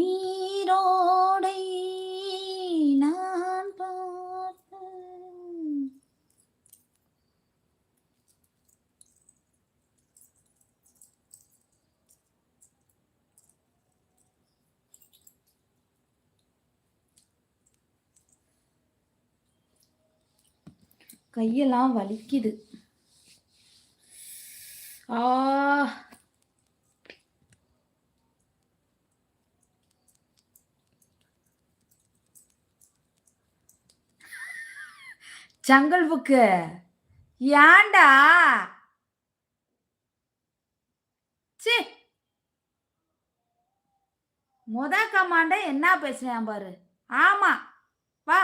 நீரோடை நான் பார்த்த கையெல்லாம் வலிக்குது. ஆ ஜங்கல் புக்கு ஏண்டா சி முத கமாண்ட என்ன பேசுறேன் பாரு. ஆமா. வா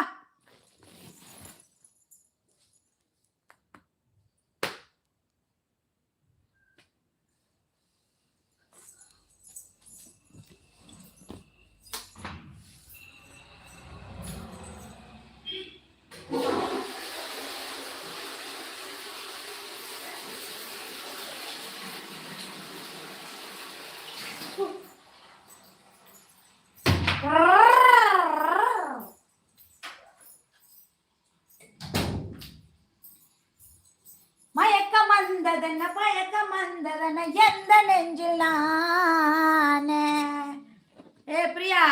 மயக்கம் வந்ததென்ன பழக்கம்? வந்ததென்ன? எந்த நெஞ்சில் நானே? ஏ பிரியா.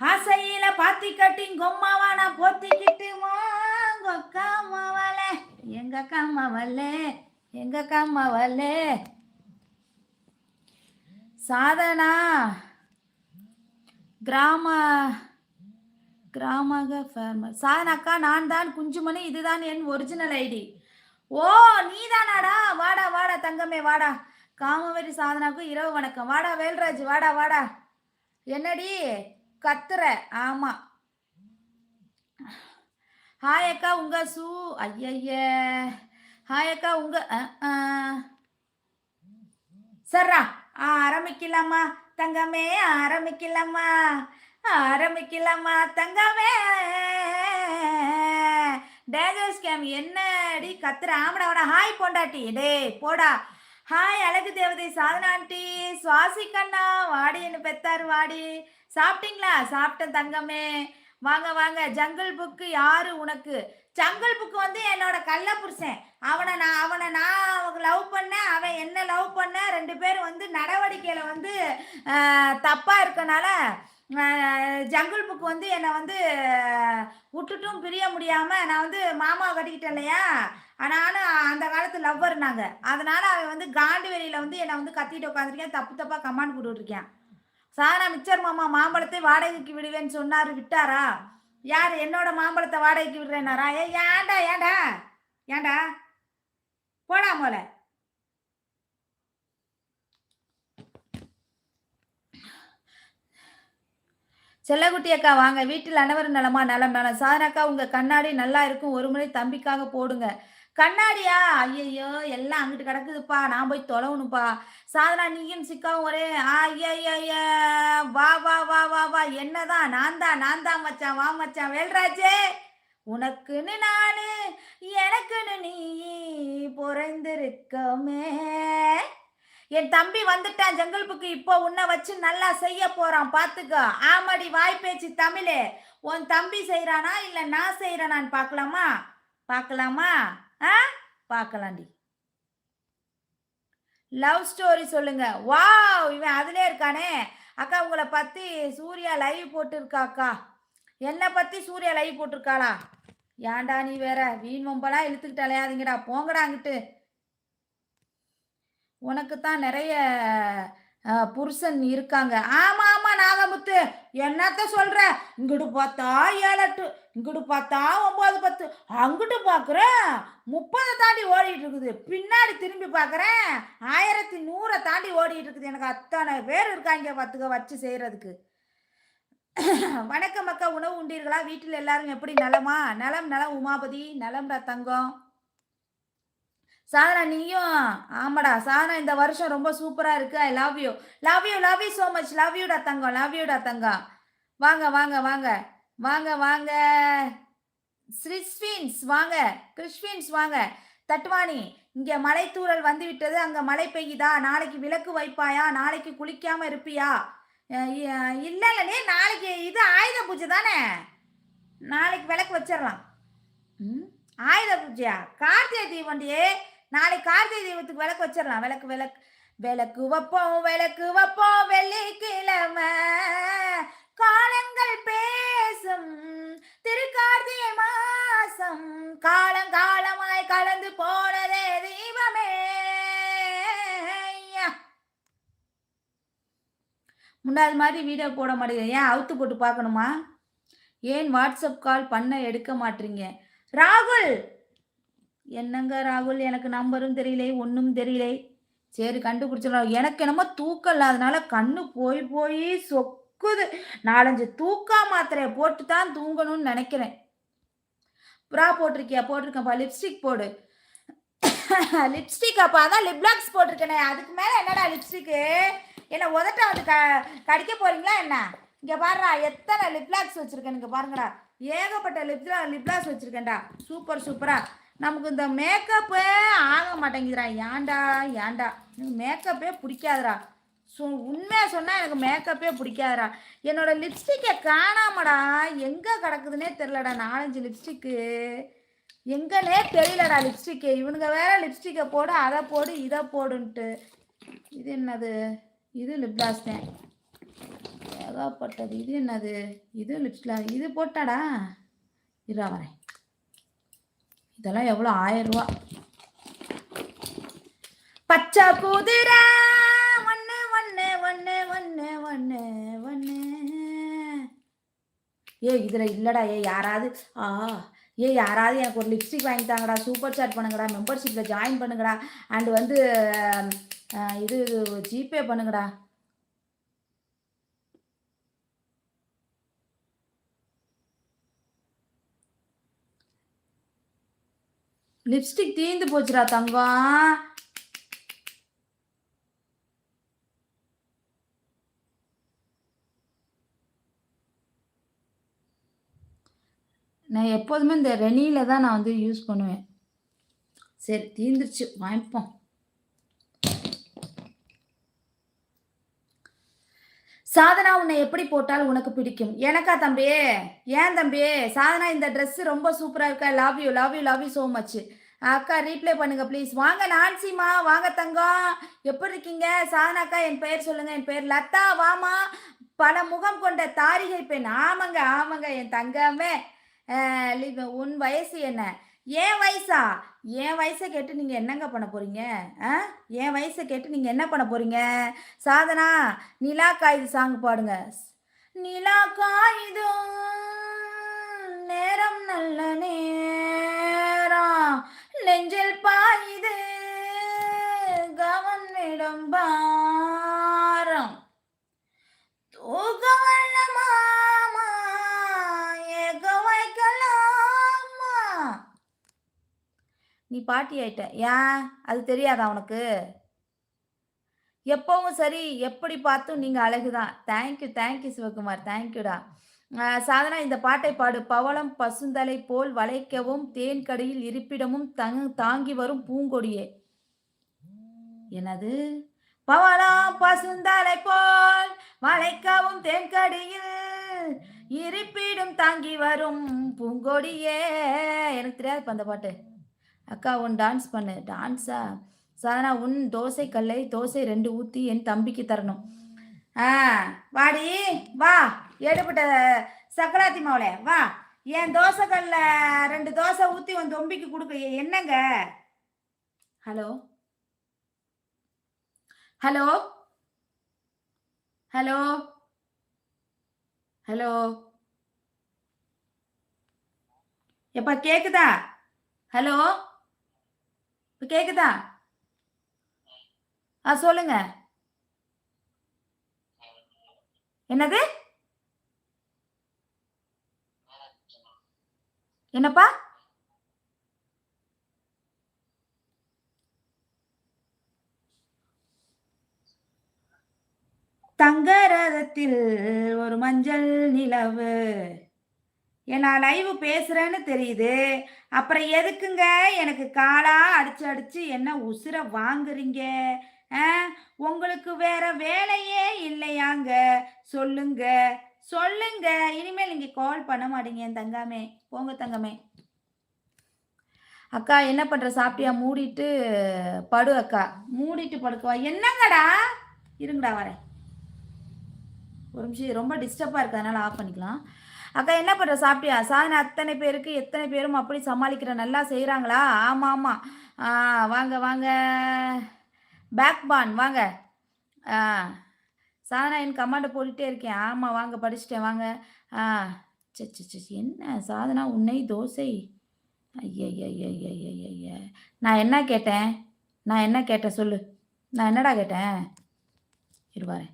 ஆசையில பாத்தி கட்டி கொம்மாவான போத்திக்கிட்டு வாங்க காமவல எங்க காமவல்ல எங்க காமவல்ல சாதனா. கிராம கிராமக ஃபேர்மர் சாதனாக்கா நான் தான் குஞ்சுமணி இதுதான் என் ஒரிஜினல் ஐடி ஓ நீதானாடா? வாடா வாடா தங்கமே வாடா. காமவெறி சாதனாக்கு இரவு வணக்கம். வாடா வேல்ராஜ் வாடா வாடா. என்னடி? கத்துற. ஆமா. ஹாய் அக்கா உங்க சூ ஐய ஹாய் அக்கா உங்க சர்ரா ஆரம்பிக்கலாமா? தங்கமே ஆரம்பிக்கலாமா? ஆரம்பிக்கலாமா தங்கமே? டேஜஸ் கேம் என்னடி கத்துற ஆமடாவடா ஹாய் பொண்டாட்டி. டேய் போடா. ஹாய் அழகு தேவதை சாதனா ஆண்டி. சுவாசி கண்ணா வாடின்னு பெத்தார் வாடி. சாப்பிட்டீங்களா? சாப்பிட்டேன் தங்கமே. வாங்க வாங்க. ஜங்கிள் புக்கு யாரு உனக்கு? ஜங்கிள் புக்கு வந்து என்னோட கள்ள புருஷன். அவனை நான் அவனை நான் லவ் பண்ணேன். அவன் என்ன லவ் பண்ண. ரெண்டு பேரும் வந்து நடவடிக்கையில் வந்து தப்பாக இருக்கனால ஜங்குள் புக்கு வந்து என்னை வந்து விட்டுட்டும் பிரிய முடியாமல் நான் வந்து மாமாவை கட்டிக்கிட்டேன் இல்லையா? ஆனாலும் அந்த காலத்து லவ்வர் நாங்கள் அதனால அவன் வந்து காண்டு வெளியில் வந்து என்னை வந்து கத்திட்டு உட்காந்துருக்கேன் தப்பு தப்பாக கமாண்ட் கொடுத்துருக்கேன் சார் சாரா மிச்சர் மாமா மாம்பழத்தை வாடகைக்கு விடுவேன்னு சொன்னார் விட்டாரா? யார் என்னோட மாம்பழத்தை வாடகைக்கு விடுறேனாரா ஏ ஏன்டா ஏன்டா? ஏன்டா? போடா போல செல்லகுட்டி அக்கா வாங்க. வீட்டில் அனைவரும் நலமா? நலம் நலம். சாதனக்கா உங்கள் கண்ணாடி நல்லா இருக்கும். ஒரு முறை தம்பிக்காக போடுங்க. கண்ணாடியா? ஐயையோ எல்லாம் அங்கிட்டு கிடக்குதுப்பா. நான் போய் தொலைவணுப்பா சாதனா நீயும் சிக்காவும் ஒரே ஐயா வா வா வா வா வா. என்னதான்? நான் தான் நான் தான் மச்சான். வா மச்சான். வேல்ராஜே உனக்குன்னு நானு எனக்குன்னு நீ பிறந்திருக்கமே. என் தம்பி வந்துட்டான் ஜங்கல் புக்கு இப்போ உன்னை வச்சு நல்லா செய்ய போறான் பாத்துக்கோ. ஆமாடி வாய் பேச்சு தமிழே. உன் தம்பி செய்யறானா இல்ல நான் செய்யறேனான்னு பார்க்கலாமா பார்க்கலாமா ஆ? பார்க்கலாண்டி லவ் ஸ்டோரி சொல்லுங்க. வாவ் இவன் அதுலே இருக்கானே. அக்கா உங்களை பத்தி சூர்யா லைவ் போட்டிருக்கா அக்கா. என்னை பத்தி சூர்யா லைவ் போட்டிருக்காளா? ஏன்டா நீ வேற? வீண் வம்பலா இழுத்துக்கிட்டாலே அதுங்கடா போங்கடா அங்கிட்டு. உனக்கு தான் நிறைய புருஷன் இருக்காங்க. ஆமா ஆமா நாகமுத்து. என்னத்த சொல்ற? இங்கிட்டு பார்த்தா ஏழு எட்டு இங்கிட்டு பார்த்தா ஒன்பது பத்து. அங்கிட்டு பார்க்குறேன் முப்பதை தாண்டி ஓடிட்டு இருக்குது. பின்னாடி திரும்பி பார்க்குறேன் ஆயிரத்தி நூறை தாண்டி ஓடிட்டு இருக்குது. எனக்கு அத்தனை பேர் இருக்காங்க பத்துக்க வச்சு செய்கிறதுக்கு வணக்கம் அக்கா. உணவு உண்டீர்களா? வீட்டில் எல்லாரும் எப்படி? நலமா? நலம் நலம். உமாபதி நலம்டா தங்கம். சாதனா நீயும் ஆமாடா. சாதனா இந்த வருஷம் ரொம்ப சூப்பராக இருக்கு. I love you love you love you so much love யூடா தங்கம் லவ் யூடா தங்கம் வாங்க வாங்க வாங்க. வாங்க வாங்க. ஸ்ரிஸ்வின்ஸ் வாங்க. கிறிஸ்வின்ஸ் வாங்க. தட்டுவாணி இங்கே மலைத்தூரல் வந்து விட்டது அங்கே மழை பெய்யுதா? நாளைக்கு விளக்கு வைப்பாயா? நாளைக்கு குளிக்காம இருப்பியா? அஹ் இல்லை இல்லைனே நாளைக்கு இது ஆயுத பூஜை தானே? நாளைக்கு விளக்கு வச்சிடலாம். ம்? ஆயுத பூஜையா? கார்த்திகை தீபண்டியே நாளைக்கு கார்த்திகை தெய்வத்துக்கு விளக்கு வச்சிடலாம். விளக்கு விளக்கு விளக்கு வைப்போம் விளக்கு வைப்போம் வெள்ளிக்கிழமை. காலங்கள் பேசும் திருக்கார்த்திகை மாசம். காலங்காலமாய் கலந்து போனதே தீபமே ஐயா. முன்னாடி மாதிரி வீடியோ போட மாட்டேங்குது ஏன் அவுத்து போட்டு பார்க்கணுமா? ஏன் வாட்ஸ்அப் கால் பண்ண எடுக்க மாட்டீங்க? ராகுல்! என்னங்க ராகுல்? எனக்கு நம்பரும் தெரியல ஒன்றும் தெரியல. சரி கண்டுபிடிச்சிடலாம். எனக்கு என்னமோ தூக்கம் இல்லாதனால கண்ணு போய் போய் சொக்குது. நாலஞ்சு தூக்கா மாத்திரையை போட்டு தான் தூங்கணும்னு நினைக்கிறேன். புறா போட்டிருக்கியா? போட்டிருக்கேன்ப்பா லிப்ஸ்டிக் போடு. லிப்ஸ்டிக் அப்பா அதான் லிப்லாக்ஸ் போட்டிருக்கேனே. அதுக்கு மேலே என்னடா லிப்ஸ்டிக்கு என்ன உதட்ட வந்து க கடிக்க போறீங்களா என்ன? இங்கே பாருடா எத்தனை லிப்லாக்ஸ் வச்சுருக்கேன் இங்கே பாருங்கடா. ஏகப்பட்ட லிப்லா லிப்லாக்ஸ் வச்சுருக்கேன்டா. சூப்பர் சூப்பராக நமக்கு இந்த மேக்கப்பே ஆக மாட்டேங்குதுடா. ஏன்டா ஏன்டா? எனக்கு மேக்கப்பே பிடிக்காதுடா. ஸோ உண்மையாக சொன்னால் எனக்கு மேக்கப்பே பிடிக்காதுடா. என்னோடய லிப்ஸ்டிக்கை காணாமடா. எங்கே கிடக்குதுன்னே தெரிலடா நாலஞ்சு லிப்ஸ்டிக்கு எங்கனே தெரியலடா லிப்ஸ்டிக்கு இவனுங்க வேற லிப்ஸ்டிக்கை போடு அதை போடு இதை போடுன்ட்டு. இது என்னது? இது லிப்லாஸ் தான். ஏகப்பட்டது. இது என்னது? இது லிப்ஸ்லா இது போட்டாடா. இரா வரேன். இதெல்லாம் எவ்வளோ ஆயிரம் ரூபா? பச்சை குதிரை ஒன்று ஒன்று ஒன்று ஒன்று ஒன்று ஒன்று ஏ இதில் இல்லைடா ஏ யாராவது ஆ ஏ யாராவது எனக்கு ஒரு லிப்ஸ்டிக் வாங்கி தாங்கடா சூப்பர் சாட் பண்ணுங்கடா மெம்பர்ஷிப்பில் ஜாயின் பண்ணுங்கடா அண்ட் வந்து இது ஜிபே பண்ணுங்கடா. லிப்ஸ்டிக் தீந்து போச்சுடா தங்கம் நான் எப்போதுமே இந்த ரெனியில தான் நான் வந்து யூஸ் பண்ணுவேன். சரி தீந்துருச்சு. வாங்கிப்போம். சாதனா உன்னை எப்படி போட்டால் உனக்கு பிடிக்கும்? எனக்கா தம்பி? ஏன் தம்பி? சாதனா இந்த ட்ரெஸ் ரொம்ப சூப்பரா இருக்கா? Love you love you love you so much அக்கா ரீப்ளே பண்ணுங்க ப்ளீஸ் வாங்க நான்சிமா வாங்க தங்கம் எப்படி இருக்கீங்க? சாதனாக்கா என் பெயர் சொல்லுங்க. என் பெயர் லதா. வாமா. பல முகம் கொண்ட தாரிகை பெண். ஆமாங்க ஆமாங்க என் தங்கமே. உன் வயசு என்ன? ஏன் வயசா? என் வயசை கேட்டு நீங்க என்னங்க பண்ண போறீங்க? ஆ என் வயசை கேட்டு நீங்க என்ன பண்ண போறீங்க? சாதனா நிலா காயுது சாங் பாடுங்க. நிலா காயுது நேரம் நல்ல நேரம். நெஞ்சில் பாயுது கவனிடம் பாரம். தூக்க மாமா ஏக வைக்கலாமா நீ பாட்டி ஆயிட்ட. ஏன்? அது தெரியாதா உனக்கு? எப்பவும் சரி எப்படி பார்த்தும் நீங்க அழகுதான். Thank you thank you Sivakumar. தேங்க்யூடா Sadhana இந்த பாட்டை பாடு. பவளம் பசுந்தலை போல் வளைக்கவும் தேன் கடியில் இருப்பிடமும் தங் தாங்கி வரும் பூங்கொடியே. எனது பவளம் பசுந்தலை போல் வளைக்கவும் தேன்கடியில் இருப்பிடும் தாங்கி வரும் பூங்கொடியே. எனக்கு தெரியாது அந்த பாட்டு. அக்கா உன் டான்ஸ் பண்ணு. டான்ஸா சாதனா உன் தோசை கல்லை தோசை ரெண்டு ஊற்றி என் தம்பிக்கு தரணும். ஆ வாடி வா. எடுபட்ட சக்கராத்தி மாவுளே வா. என் தோசை ரெண்டு தோசை ஊற்றி உன் தொம்பிக்கு கொடுக்க. என்னங்க? ஹலோ? ஹலோ? ஹலோ? ஹலோ? எப்பா கேக்குதா? ஹலோ? இப்போ கேக்குதா? ஆ சொல்லுங்க. என்னது? என்னப்பா? தங்க ரதத்தில் ஒரு மஞ்சள் நிலவு. நான் லைவ் பேசுறேன்னு தெரியுது. அப்புறம் எதுக்குங்க எனக்கு காலா அடிச்சு அடிச்சு என்ன உசுர வாங்குறீங்க? ஆ? உங்களுக்கு வேற வேலையே இல்லையாங்க. சொல்லுங்க. சொல்லுங்க. இனிமேல் நீங்க கால் பண்ண மாட்டீங்க என் தங்காமே. போங்க தங்கமே. அக்கா என்ன பண்ற? சாப்பிட்டியா? மூடிட்டு படு அக்கா. மூடிட்டு படுக்கவா? என்னங்கடா? இருங்கடா வரேன். ஒரு நிமிஷம் ரொம்ப டிஸ்டர்பாக இருக்கு? அதனால ஆஃப் பண்ணிக்கலாம். அக்கா என்ன பண்ணுற சாப்பிட்டியா? சாதனை அத்தனை பேருக்கு எத்தனை பேரும் அப்படி சமாளிக்கிற நல்லா செய்கிறாங்களா ஆமாம் ஆமாம் ஆ வாங்க வாங்க. பேக்பான் வாங்க. ஆ. சாதனா என் கமாண்டை போட்டுகிட்டே இருக்கேன். ஆமாம் வாங்க படிச்சுட்டேன் வாங்க. ஆ சரி என்ன சாதனா உன்னை தோசை. ஐயய்யய்யய்யய்யய்ய நான் என்ன கேட்டேன் நான் என்ன கேட்டேன் சொல்லு நான் என்னடா கேட்டேன் இருவாரேன்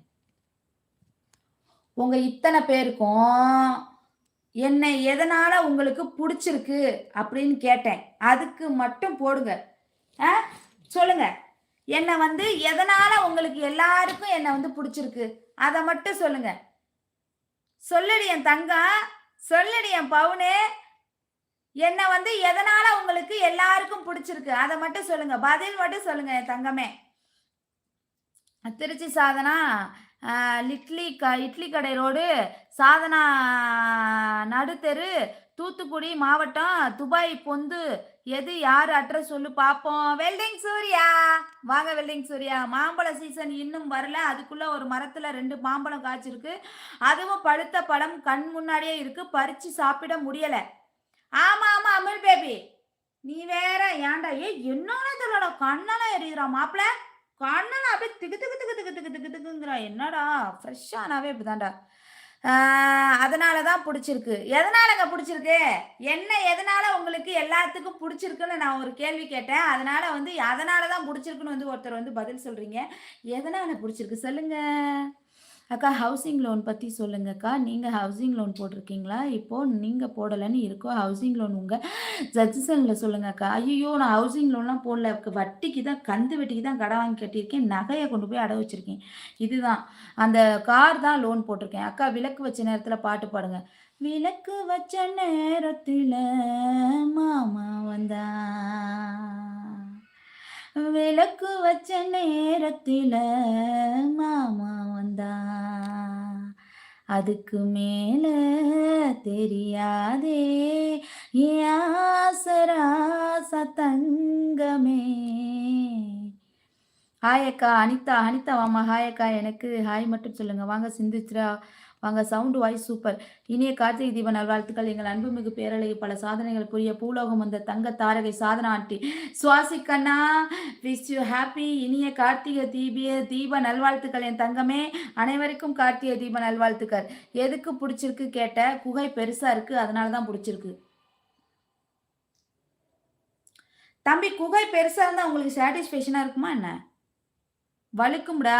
உங்கள் இத்தனை பேருக்கும் என்னை எதனால் உங்களுக்கு பிடிச்சிருக்கு அப்படின்னு கேட்டேன் அதுக்கு மட்டும் போடுங்க ஆ சொல்லுங்கள் என்னை வந்து எதனால உங்களுக்கு எல்லாருக்கும் என்னை வந்து பிடிச்சிருக்கு? அதை மட்டும் சொல்லுங்க. சொல்லடி என் தங்கம். சொல்லடி என் பவுனு. என்னை வந்து எதனால உங்களுக்கு எல்லாருக்கும் பிடிச்சிருக்கு? அதை மட்டும் சொல்லுங்க. பதில் மட்டும் சொல்லுங்க என் தங்கமே. திருச்சி சாதனா இட்லி லிட்லி க இட்லி கடை ரோடு சாதனா நடுத்தெரு தூத்துக்குடி மாவட்டம் துபாய் பொந்து எது யார் அட்ரஸ் சொல்லு பார்ப்போம் வெல்டிங் சூர்யா. வாங்க வெல்டிங் சூர்யா. மாம்பழ சீசன் இன்னும் வரல. அதுக்குள்ள ஒரு மரத்துல ரெண்டு மாம்பழம் காய்ச்சிருக்கு. அதுவும் பழுத்த பழம் கண் முன்னாடியே இருக்கு. பறிச்சு சாப்பிட முடியல. ஆமா ஆமா அமில் பேபி நீ வேற ஏன்டா? ஏ என்னன்னு தெரியல கண்ணெல்லாம் எரியுறா மாப்பிள. கண்ணெல்லாம் அப்படியே திக்கு திக்கு திக்கு திக்கு திக்கு திக்கு திக்குங்கிறா என்னடா? ஃப்ரெஷ்ஷானாவே இப்படிதான்டா. அதனால தான் பிடிச்சிருக்கு. எதனாலங்க பிடிச்சிருக்கு? என்ன எதனால உங்களுக்கு எல்லாத்துக்கும் பிடிச்சிருக்குன்னு நான் ஒரு கேள்வி கேட்டேன். அதனால வந்து அதனால தான் பிடிச்சிருக்குன்னு வந்து ஒருத்தர் வந்து பதில் சொல்றீங்க. எதனால பிடிச்சிருக்கு? சொல்லுங்க. அக்கா ஹவுசிங் லோன் பற்றி சொல்லுங்கக்கா. நீங்கள் ஹவுசிங் லோன் போட்டிருக்கீங்களா? இப்போது நீங்கள் போடலைன்னு இருக்கோ ஹவுசிங் லோன் உங்கள் சஜஷனில் சொல்லுங்கக்கா. ஐயோ நான் ஹவுசிங் லோன்லாம் போடல. வட்டிக்கு தான் கந்து வட்டிக்கு தான் கடை வாங்கி கட்டியிருக்கேன். நகையை கொண்டு போய் அடை வச்சுருக்கேன். இதுதான். அந்த கார் தான் லோன் போட்டிருக்கேன். அக்கா விளக்கு வச்ச நேரத்தில் பாட்டு பாடுங்க. விளக்கு வச்ச நேரத்தில் மாமா வந்தா. விளக்கு வச்ச நேரத்தில் மாமா வந்தா. அதுக்கு மேல தெரியாதே என் ஆசராச தங்கமே ஹாய் அக்கா அனிதா அனிதா வாமா ஹாய் அக்கா எனக்கு ஹாய் மட்டும் சொல்லுங்க. வாங்க சிந்தித்ரா வாங்க சவுண்டு வாய்ஸ் சூப்பர் இனிய கார்த்திகை தீப நல்வாழ்த்துக்கள். எங்கள் அன்புமிகு பேரழகி பல சாதனைகள் புரிய பூலோகம் வந்த தங்க தாரகை சாதனா ஆண்டி. சுவாசிக்கண்ணா விஷ் யூ ஹாப்பி இனிய கார்த்திகை தீபிய தீப நல்வாழ்த்துக்கள் என் தங்கமே. அனைவருக்கும் கார்த்திகை தீப நல்வாழ்த்துக்கள். எதுக்கு பிடிச்சிருக்கு கேட்ட குகை பெருசா இருக்கு அதனால தான் பிடிச்சிருக்கு. தம்பி குகை பெருசா இருந்தா உங்களுக்கு சாட்டிஸ்ஃபேக்ஷனாக இருக்குமா என்ன? வலுக்கும்டா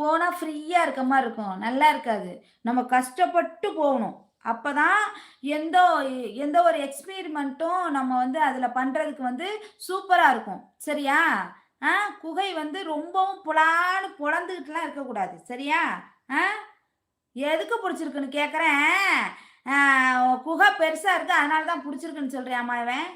போனால் ஃப்ரீயாக இருக்க மாதிரி இருக்கும். நல்லா இருக்காது. நம்ம கஷ்டப்பட்டு போகணும். அப்போ தான் எந்த எந்த ஒரு எக்ஸ்பீரிமெண்ட்டும் நம்ம வந்து அதில் பண்ணுறதுக்கு வந்து சூப்பராக இருக்கும். சரியா? ஆ? குகை வந்து ரொம்பவும் புலான்னு புலந்துக்கிட்டுலாம் இருக்கக்கூடாது. சரியா? ஆ? எதுக்கு பிடிச்சிருக்குன்னு கேட்குறேன் குகை பெருசாக இருக்குது அதனால தான் பிடிச்சிருக்குன்னு சொல்கிறியாம்மா இவன்?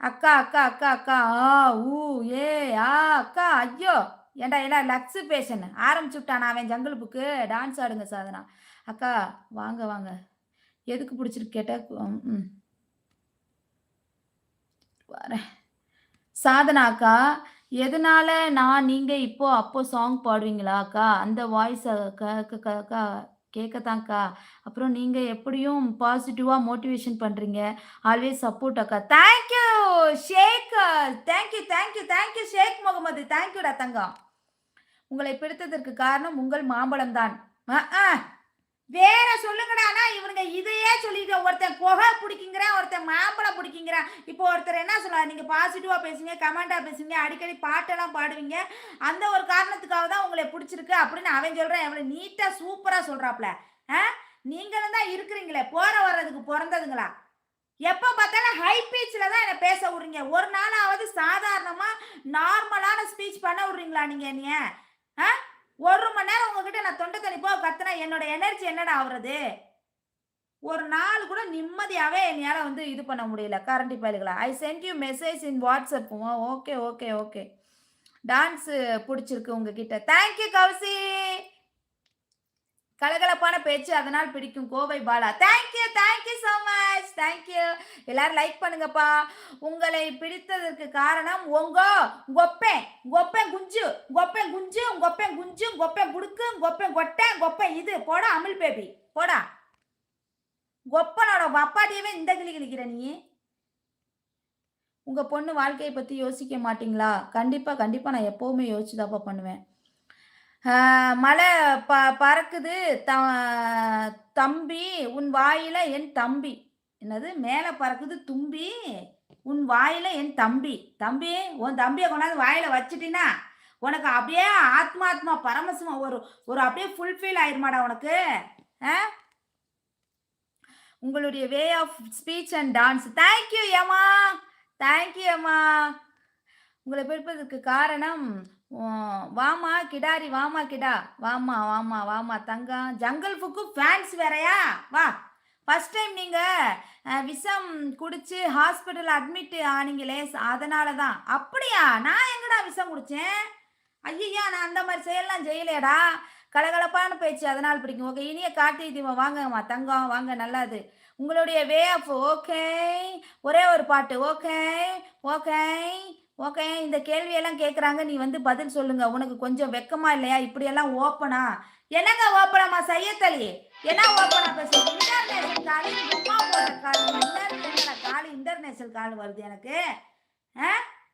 அக்கா அக்கா அக்கா அக்கா. ஆ ஊ ஏ ஆ அக்கா ஐயோ! ஏண்டா ஏடா லக்ஸு பேஷன் ஆரம்பிச்சு விட்டானா அவன் ஜங்கிள் புக்கு டான்ஸ் ஆடுங்க சாதனா. அக்கா வாங்க வாங்க. எதுக்கு பிடிச்சிருக்கு கேட்டால் ம் வரேன். சாதனா அக்கா எதனால நான் நீங்கள் இப்போ அப்போ சாங் பாடுவீங்களா அக்கா? அந்த வாய்ஸ் அக்கா அக்கா கேட்கத்தான்க்கா அப்புறம் நீங்கள் எப்படியும் பாசிட்டிவாக மோட்டிவேஷன் பண்ணுறீங்க ஆல்வேஸ் சப்போர்ட் அக்கா. Thank you Sheikh thank you thank you thank you Sheikh Mohammed தேங்க்யூடா தங்கம். உங்களை பிடித்ததற்கு காரணம் உங்கள் மாம்பழம் தான் வேற சொல்லுங்கடானா இவனுங்க இதையே சொல்லிட்டு ஒருத்தன் குகை பிடிக்குங்கிறான் ஒருத்தன் மாம்பழம் பிடிக்குங்கிறான் இப்போ ஒருத்தர் என்ன சொல்லுவார் நீங்கள் பாசிட்டிவாக பேசுங்க கமெண்டாக பேசுங்க அடிக்கடி பாட்டெல்லாம் பாடுவீங்க. அந்த ஒரு காரணத்துக்காக தான் உங்களை பிடிச்சிருக்கு அப்படின்னு அவன் சொல்கிறேன் எவ்வளோ நீட்டாக சூப்பராக சொல்கிறாப்புல ஆ? நீங்களும் தான் இருக்கிறீங்களே போற வர்றதுக்கு பிறந்ததுங்களா? எப்போ பார்த்தாலும் ஹை பீச்சில் தான் என்னை பேச விட்றீங்க. ஒரு நாளாவது சாதாரணமாக நார்மலான ஸ்பீச் பண்ண விட்றீங்களா நீங்கள் என்னைய? ஆ? ஒரு மணி நேரம் உங்ககிட்ட நான் தொண்டை தண்ணி போ கத்துனா என்னோட எனர்ஜி என்னடா ஆகுறது ஒரு நாள் கூட நிம்மதியாகவே என்னையால வந்து இது பண்ண முடியல. கரண்டி பயல்களை I sent you message in WhatsApp okay okay okay dance பிடிச்சிருக்கு உங்ககிட்ட. Thank you Kousi. கலகலப்பான பேச்சு அதனால் பிடிக்கும். Kovai Bala. Thank you thank you so much thank you எல்லாரும் லைக் பண்ணுங்கப்பா. உங்களை பிடித்ததற்கு காரணம் உங்க கொப்பேன் கொப்பேன் குஞ்சு. கொப்பேன் குஞ்சு கொப்பேன் குஞ்சு கொப்பேன் குடுக்கு கொப்பேன் கொட்டை கொப்பேன் இது. போடா அமில் பேபி போடா. ஒப்பனோட அப்பாட்டியவே இந்த கிளி கிளிக்கிற நீ? உங்க பொண்ணு வாழ்க்கையை பத்தி யோசிக்க மாட்டீங்களா? கண்டிப்பா கண்டிப்பா நான் எப்பவுமே யோசிச்சுதாப்பா பண்ணுவேன். மழை ப பறக்குது. த தம்பி உன் வாயில என் தம்பி. என்னது? மேலே பறக்குது தும்பி உன் வாயில என் தம்பி. தம்பி உன் தம்பியை கொண்டாந்து வாயில வச்சுட்டினா உனக்கு அப்படியே ஆத்மாத்மா பரமசுமா ஒரு ஒரு அப்படியே ஃபுல்ஃபில் ஆயிருமாடா உனக்கு? ஆ? உங்களுடைய way of speech and dance thank you ஏமா தேங்க்யூ ஏமா உங்களை பிடிப்பதற்கு காரணம் வாமா கிடாரி வாமா கிடா. வாமா வாமா வாமா தங்கம் ஜங்கல் புக்கு ஃபேன்ஸ் வேறையா? வா. ஃபர்ஸ்ட் டைம் நீங்கள் விஷம் குடிச்சு ஹாஸ்பிட்டல் அட்மிட் ஆனீங்களே அதனால தான் அப்படியா? நான் எங்கடா விஷம் குடித்தேன் ஐயா நான் அந்த மாதிரி செயல்லாம் செய்யலையடா. கலகலப்பான பேச்சு அதனால் பிடிக்கும். ஓகே இனிய கார்த்திகை தீபம் வாங்கம்மா. தங்கம் வாங்க நல்லாது. உங்களுடைய வே ஆஃப் ஓகே ஒரே ஒரு பாட்டு. ஓகே ஓகே ஓகே இந்த கேள்வியெல்லாம் கேட்குறாங்க நீ வந்து பதில் சொல்லுங்க. உனக்கு கொஞ்சம் வெக்கமா இல்லையா? இப்படியெல்லாம் ஓப்பனா என்னங்க ஓப்பனாமா சையத்தலி. என்ன ஓப்பனா பேசுறீங்க? இன்டர்நேஷனல் கால் அம்மா கால். இன்டர்நேஷனல் கால் இன்டர்நேஷனல் கால் வருது எனக்கு. ஆ?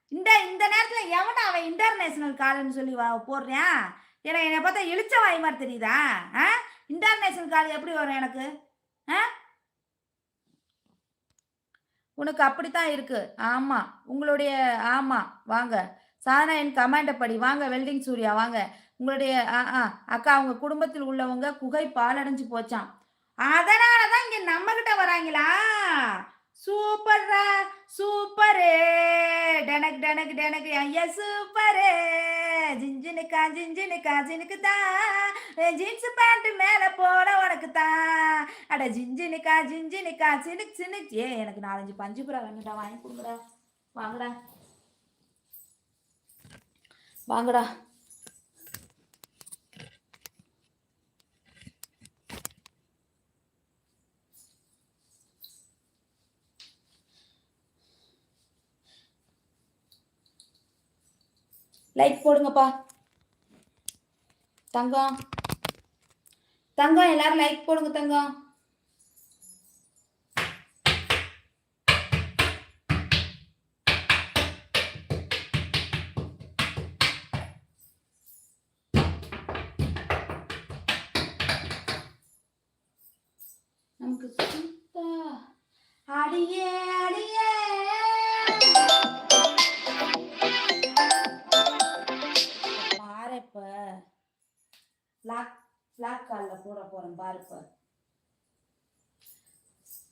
இந்த இந்த நேரத்தில் எவன அவன் இன்டர்நேஷனல் கால்னு சொல்லி வா போடுறேன் ஏன்னா என்னை பார்த்தா இழிச்ச வாய் மாதிரி தெரியுதா? ஆ? இன்டர்நேஷனல் கால் எப்படி வரும் எனக்கு? ஆ? உனக்கு அப்படித்தான் இருக்கு. ஆமாம் உங்களுடைய ஆமாம் வாங்க. சாதனா என் கமாண்டை படி. வாங்க வெல்டிங் சூர்யா வாங்க. உங்களுடைய ஆ ஆ. அக்கா அவங்க குடும்பத்தில் உள்ளவங்க குகை பாலடைஞ்சு போச்சான் அதனால தான் இங்கே நம்மக்கிட்ட வராங்களா? சூப்பர்ரா சூப்பரே. டனக் டனக் டனக் ஐயா சூப்பரே. ஜிஞ்சினுக்கா ஜிஞ்சினுக்கா ஜினுக்கு தான் ஜீன்ஸ் பேண்ட் மேல போட உனக்கு தான் அட ஜிஞ்சினுக்கா ஜிஞ்சினுக்கா சினுக் சினுக். ஏ எனக்கு நாலஞ்சு பஞ்சு புறா வேணுடா வாங்கி கொடுங்கடா. வாங்கடா. வாங்கடா லைக் போடுங்கப்பா. தங்கம். தங்கம் எல்லாரும் லைக் போடுங்க தங்கம். பிளாக் பிளாக் கால்ல போட போறேன் பாருப்ப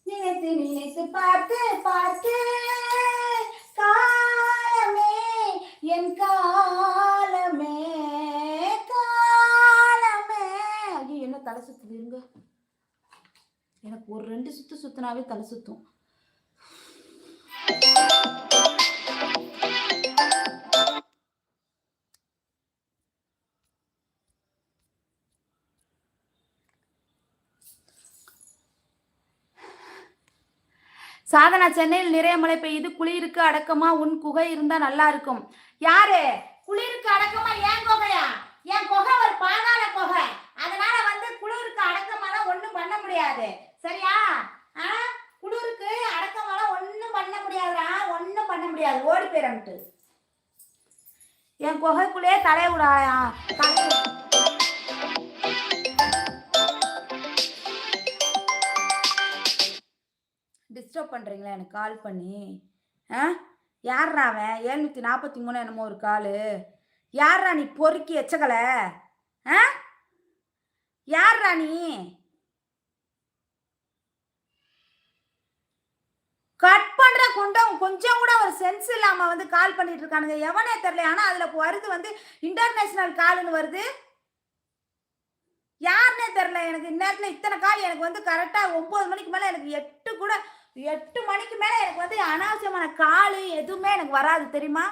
நினைத்து நினைத்து பார்த்து பார்த்து காலமே என் காலமே காலமே. ஐயோ என்ன தலை சுத்துது இருங்க. எனக்கு ஒரு ரெண்டு சுத்து சுத்தினாவே தலை சுத்தும். சாதனா சென்னையில் நிறைய மழை பெய்யுது. குளிருக்கு அடக்கமா உன் குகை இருந்தா நல்லா இருக்கும். யாரு? குளிருக்கு அடக்க கால் பண்ணி ஆ? யார்ரா அவன்? ஏழ்நூற்றி நாற்பத்தி மூணு என்னமோ ஒரு கால் யார்ரா நீ பொறுக்கி எச்சக்கலை ஆ? யார்ரா நீ? கட் பண்ணுற கொண்டம் கொஞ்சம் கூட ஒரு சென்ஸ் இல்லாமல் வந்து கால் பண்ணிட்டு இருக்கானுங்க. எவனே தெரியல. ஆனால் அதில் வருது வந்து இன்டர்நேஷ்னல் கால்னு வருது. யாருன்னே தெரில எனக்கு. இந்நேரத்தில் இத்தனை கால் எனக்கு வந்து கரெக்டாக ஒம்பது மணிக்கு மேலே எனக்கு எட்டு கூட எட்டு மணிக்கு மேலே எனக்கு வந்து அனாவசியமான கால் எதுவுமே எனக்கு வராது தெரியுமா?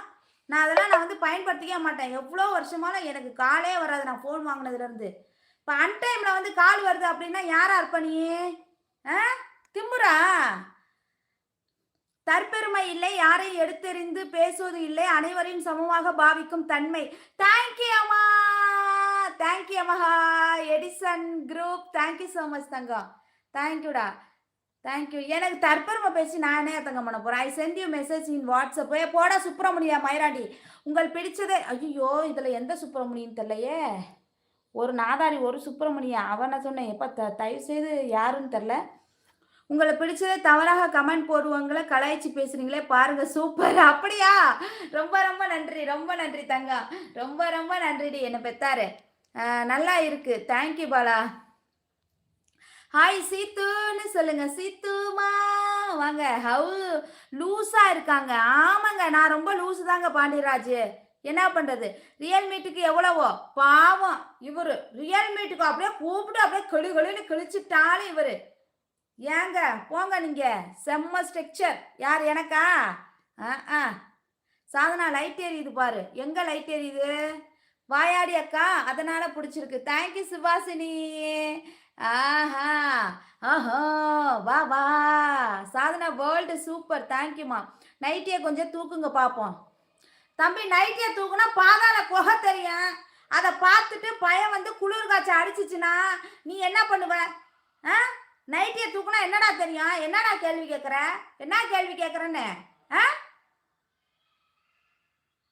நான் அதெல்லாம் நான் வந்து பயன்படுத்திக்க மாட்டேன். எவ்வளோ வருஷமாலும் எனக்கு காலே வராது நான் ஃபோன் வாங்கினதுலேருந்து இப்போ அன்டைமில் வந்து கால் வருது அப்படின்னா யாரா இருப்ப நீ? ஆ? திம்புரா தற்பெருமை இல்லை யாரையும் எடுத்தெறிந்து பேசுவது இல்லை அனைவரையும் சமமாக பாவிக்கும் தன்மை. தேங்க்யூ அம்மா. தேங்க்யூ அம்மா. Edison group thank you so much தங்கம். தேங்க்யூடா தேங்க்யூ எனக்கு தற்பெருமை பேசி நானே அத்தங்கம் பண்ண போகிறேன் I sent you message in WhatsApp ஏ போடா சுப்பிரமணியா மயிராண்டி. உங்கள் பிடிச்சதே ஐயோ இதில் எந்த சுப்பிரமணியன்னு தெரியலையே. ஒரு நாதாரி ஒரு சுப்பிரமணியா? அவனை சொன்னேன். எப்போ த தயவு செய்து யாருன்னு தெரில உங்களை பிடிச்சதே தவறாக கமெண்ட் போடுவாங்களே கலாய்ச்சி பேசுறீங்களே பாருங்க சூப்பர். அப்படியா? ரொம்ப ரொம்ப நன்றி ரொம்ப நன்றி தங்கம். ரொம்ப ரொம்ப நன்றிடி என்னை பெத்தாரு. நல்லா இருக்கு. தேங்க்யூ பாலா. ஹாய் சீத்துன்னு சொல்லுங்க. சீத்துமா வாங்க. ஹவு லூஸா இருக்காங்க. ஆமாங்க நான் ரொம்ப லூசு தாங்க பாண்டியராஜ். என்ன பண்றது? ரியல் மீட்டுக்கு எவ்வளவோ? பாவம். இவரு ரியல் மீட்டுக்கு அப்படியே கூப்பிட்டு அப்படியே கெளு கெளுன்னு கிழிச்சிட்டாலும் இவரு. ஏங்க போங்க நீங்க. செம்ம ஸ்ட்ரக்சர் யார் எனக்கா? ஆ ஆ. சாதனா லைட் எரியுது பாரு. எங்க லைட் எரியுது? வாயாடி அக்கா அதனால பிடிச்சிருக்கு. Thank you Subhashini. ஆஹா. ஆஹோ. வா வா. சாதனா வேர்ல்டு சூப்பர் தேங்க்யூமா நைட்டியை கொஞ்சம் தூக்குங்க பார்ப்போம் தம்பி நைட்டியை தூக்குனா பாதாள குகை தெரியும். அதை பார்த்துட்டு பையன் வந்து குளிர் காய்ச்சல் அடிச்சிச்சுன்னா நீ என்ன பண்ணுவ? ஆ? நைட்டியை தூக்குனா என்னடா தெரியும்? என்னடா கேள்வி கேட்குற என்ன கேள்வி கேட்குறேன்னு ஆ?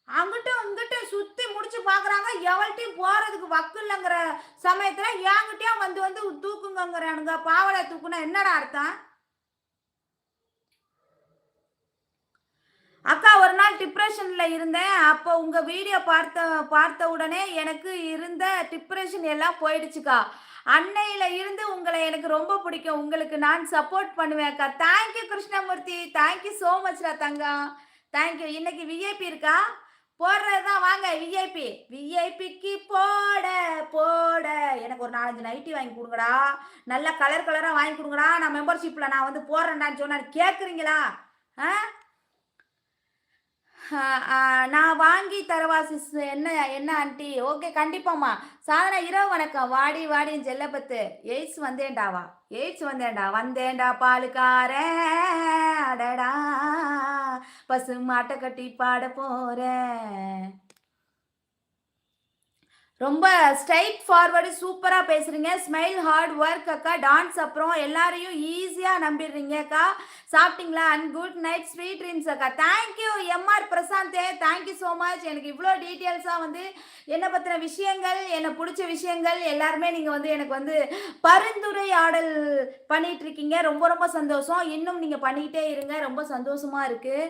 அங்கிட்டும் இங்கிட்டும் சுத்தி முடிச்சு பாக்குறாங்க. எவள்கிட்டையும் போறதுக்கு வக்கு இல்லைங்கிற சமயத்துல என்கிட்டயும் வந்து வந்து தூக்குங்கிறானுங்க பாவடை தூக்குனா என்னடா அர்த்தம்? அக்கா ஒரு நாள் டிப்ரெஷன்ல இருந்தேன். அப்போ உங்க வீடியோ பார்த்த பார்த்த உடனே எனக்கு இருந்த டிப்ரெஷன் எல்லாம் போயிடுச்சுக்கா. அன்னையில இருந்து உங்களை எனக்கு ரொம்ப பிடிக்கும். உங்களுக்கு நான் சப்போர்ட் பண்ணுவேன் அக்கா. Thank you Krishnamoorthy. Thank you so மச்டா தங்கம். தேங்க்யூ இன்னைக்கு விஐபி இருக்கா? போடுறது தான் வாங்க விஐபி விஐபிக்கு போட போட. எனக்கு ஒரு நாலஞ்சு நைட்டி வாங்கி கொடுங்கடா. நல்ல கலர் கலராக வாங்கி கொடுங்கடா. நான் மெம்பர்ஷிப்பில் நான் வந்து போடுறேன்டான்னு சொன்னேன் கேட்குறீங்களா ஆ, நான் வாங்கி தரவா சிஸ் என்ன என்ன ஆண்டி? ஓகே கண்டிப்பாம்மா. சாதனா இரவு வணக்கம். வாடி வாடி செல்லப்பத்து. எய்ட்ஸ் வந்தேன்டாவா? எய்ட்ஸ் வந்தேன்டா. வந்தேன்டா பாலுக்கார. அடடா. பசு மாட்டை கட்டி பாட போறேன். ரொம்ப ஸ்ட்ரைட் ஃபார்வர்டு சூப்பராக பேசுறீங்க. ஸ்மைல் ஹார்ட் ஒர்க் அக்கா. டான்ஸ் அப்புறம் எல்லாரையும் ஈஸியாக நம்பிடுறீங்க அக்கா. சாப்பிட்டீங்களா? And good night sweet dreams அக்கா. தேங்க்யூ எம்ஆர் பிரசாந்தே தேங்க்யூ ஸோ மச் எனக்கு இவ்வளோ டீட்டெயில்ஸாக வந்து என்னை பற்றின விஷயங்கள் என்னை பிடிச்ச விஷயங்கள் எல்லாருமே நீங்கள் வந்து எனக்கு வந்து பரிந்துரையாடல் ஆடல் பண்ணிகிட்ருக்கீங்க ரொம்ப ரொம்ப சந்தோஷம். இன்னும் நீங்கள் பண்ணிக்கிட்டே இருங்க. ரொம்ப சந்தோஷமாக இருக்குது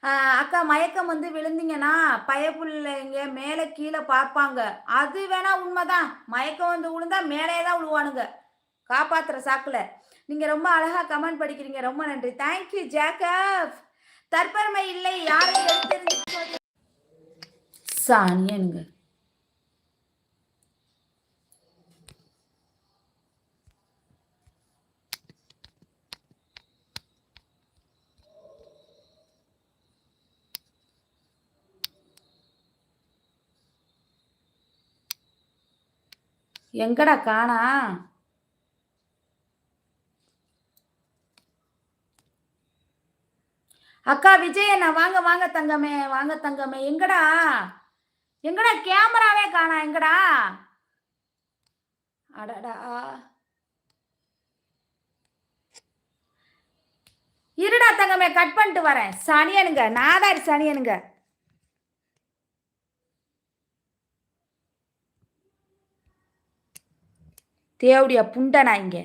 அக்கா மயக்கம் வந்து விழுந்தீங்கன்னா பயப்புள்ளைங்க மேலே கீழே பார்ப்பாங்க. அது வேணா உண்மைதான். மயக்கம் வந்து விழுந்தா மேலே தான் விழுவானுங்க. காப்பாத்துற சாக்குல. நீங்க ரொம்ப அழகா கமெண்ட் படிக்கிறீங்க. ரொம்ப நன்றி. தேங்க்யூ ஜேக்கப் தற்பெருமை இல்லை. யாரை எடுத்திருந்து சாணியனுங்க. எங்கடா காணா? அக்கா விஜய நான் வாங்க வாங்க தங்கமே வாங்க தங்கமே. எங்கடா? எங்கடா கேமராவே காணா எங்கடா? அடடா. இருடா தங்கமே கட் பண்ணிட்டு வரேன். சனியனுங்க நாதாரி சனியனுங்க. தேவடியா புண்டனா இங்கே?